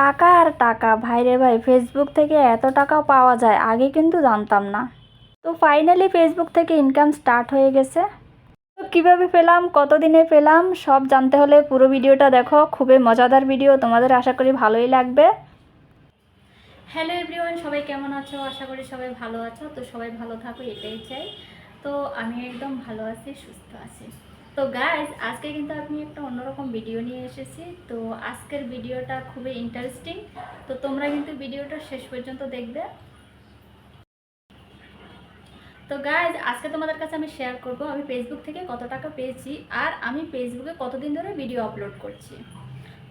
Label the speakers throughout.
Speaker 1: টাকা আর টাকা। ভাইরে ভাই ফেসবুক থেকে এত টাকাও পাওয়া যায়, আগে কিন্তু জানতাম না। তো ফাইনালি ফেসবুক থেকে ইনকাম স্টার্ট হয়ে গেছে। তো কীভাবে পেলাম, কতদিনে পেলাম, সব জানতে হলে পুরো ভিডিওটা দেখো। খুবই মজাদার ভিডিও, তোমাদের আশা করি ভালোই লাগবে। হ্যালো এভরিওয়ান সবাই কেমন আছো? আশা করি সবাই ভালো আছো। তো সবাই ভালো থাকো, এটাই চাই। তো আমি একদম ভালো আছি, সুস্থ আছি। তো গাইজ আজকে কিন্তু আমি একটা অন্যরকম ভিডিও নিয়ে এসেছি। তো আজকের ভিডিওটা খুবই ইন্টারেস্টিং তো তোমরা কিন্তু ভিডিওটা শেষ পর্যন্ত দেখবে। তো গাইজ আজকে তোমাদের কাছে আমি শেয়ার করব। আমি ফেসবুক থেকে কত টাকা পেয়েছি আর আমি ফেসবুকে কতদিন ধরে ভিডিও আপলোড করছি।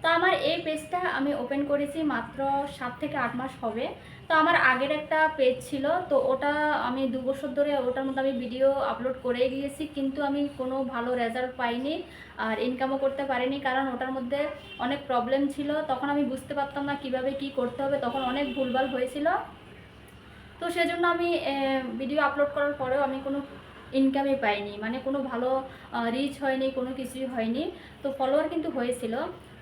Speaker 1: তো আমার এই পেজটা আমি ওপেন করেছি মাত্র সাত থেকে আট মাস হবে। তো আমার আগের একটা পেজ ছিল, তো ওটা আমি দু বছর ধরে ওটার মধ্যে আমি ভিডিও আপলোড করে গিয়েছি কিন্তু আমি কোনো ভালো রেজাল্ট পাইনি আর ইনকামও করতে পারিনি কারণ ওটার মধ্যে অনেক প্রবলেম ছিল। তখন আমি বুঝতে পারতাম না কীভাবে কি করতে হবে, তখন অনেক ভুলভাল হয়েছিল। তো সেজন্য আমি ভিডিও আপলোড করার পরেও আমি কোনো ইনকামই পাইনি মানে কোনো ভালো রিচ হয়নি, কোনো কিছুই হয়নি। তো ফলোয়ার কিন্তু হয়েছিল।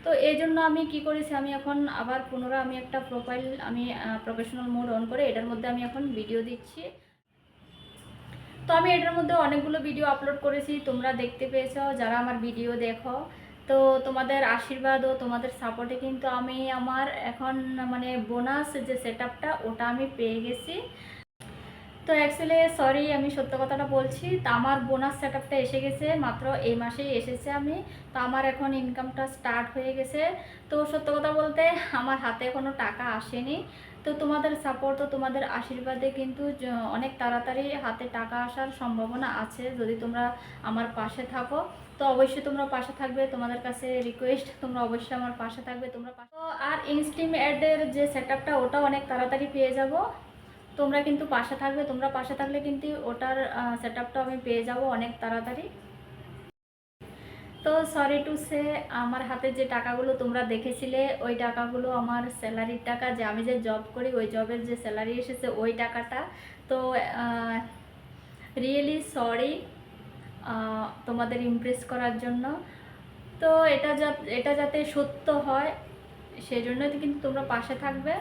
Speaker 1: তো এই জন্য আমি কি করেছি, আমি এখন আবার পুনরায় আমি একটা প্রোফাইল আমি প্রফেশনাল মোড অন করে এটার মধ্যে আমি এখন ভিডিও দিচ্ছি। তো আমি এটার মধ্যে অনেকগুলো ভিডিও আপলোড করেছি, তোমরা দেখতে পেয়েছ, যারা আমার ভিডিও দেখো। তো তোমাদের আশীর্বাদ ও তোমাদের সাপোর্টে কিন্তু আমি আমার এখন মানে বোনাস যে সেট ওটা আমি পেয়ে গেছি। তো অ্যাকচুয়ালি সরি আমি সত্য কথাটা বলছি। তা আমার বোনাস সেট আপটা এসে গেছে, মাত্র এই মাসেই এসেছে আমি। তো আমার এখন ইনকামটা স্টার্ট হয়ে গেছে। তো সত্য কথা বলতে, আমার হাতে কোনো টাকা আসেনি। তো তোমাদের সাপোর্ট ও তোমাদের আশীর্বাদে কিন্তু অনেক তাড়াতাড়ি হাতে টাকা আসার সম্ভাবনা আছে যদি তোমরা আমার পাশে থাকো। তো অবশ্যই তোমরা পাশে থাকবে। তোমাদের কাছে রিকোয়েস্ট তোমরা অবশ্যই আমার পাশে থাকবে। তোমরা আর ইনস্টিম অ্যাডের যে সেট আপটা ওটাও অনেক তাড়াতাড়ি পেয়ে যাব। তোমরা কিন্তু পাশে থাকবে, তোমরা পাশে থাকলে কিন্তু ওটার সেট আমি পেয়ে যাব অনেক তাড়াতাড়ি। তো সরি টু সে আমার হাতে যে টাকাগুলো তোমরা দেখেছিলে, ওই টাকাগুলো আমার স্যালারির টাকা, যে আমি যে জব করি, ওই জবের যে স্যালারি এসেছে, ওই টাকাটা। তো রিয়েলি সরি তোমাদের ইমপ্রেস করার জন্য। তো এটা যা, এটা যাতে সত্য হয়, সেজন্যই তো কিন্তু তোমরা পাশে থাকবে।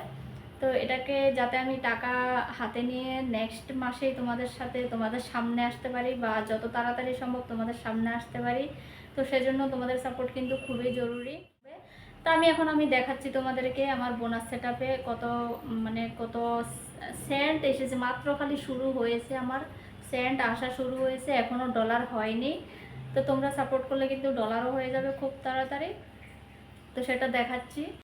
Speaker 1: তো এটাকে যাতে আমি টাকা হাতে নিয়ে নেক্সট মাসেই তোমাদের সাথে, তোমাদের সামনে আসতে পারি বা যত তাড়াতাড়ি সম্ভব তোমাদের সামনে আসতে পারি। তো সেজন্য তোমাদের সাপোর্ট কিন্তু খুবই জরুরি। তো আমি এখন আমি দেখাচ্ছি তোমাদেরকে আমার বোনাস সেট কত মানে কত সেন্ট এসেছে। মাত্র খালি শুরু হয়েছে আমার। সেন্ট আসা শুরু হয়েছে এখনও ডলার হয়নি। তো তোমরা সাপোর্ট করলে কিন্তু ডলারও হয়ে যাবে খুব তাড়াতাড়ি। তো সেটা দেখাচ্ছি।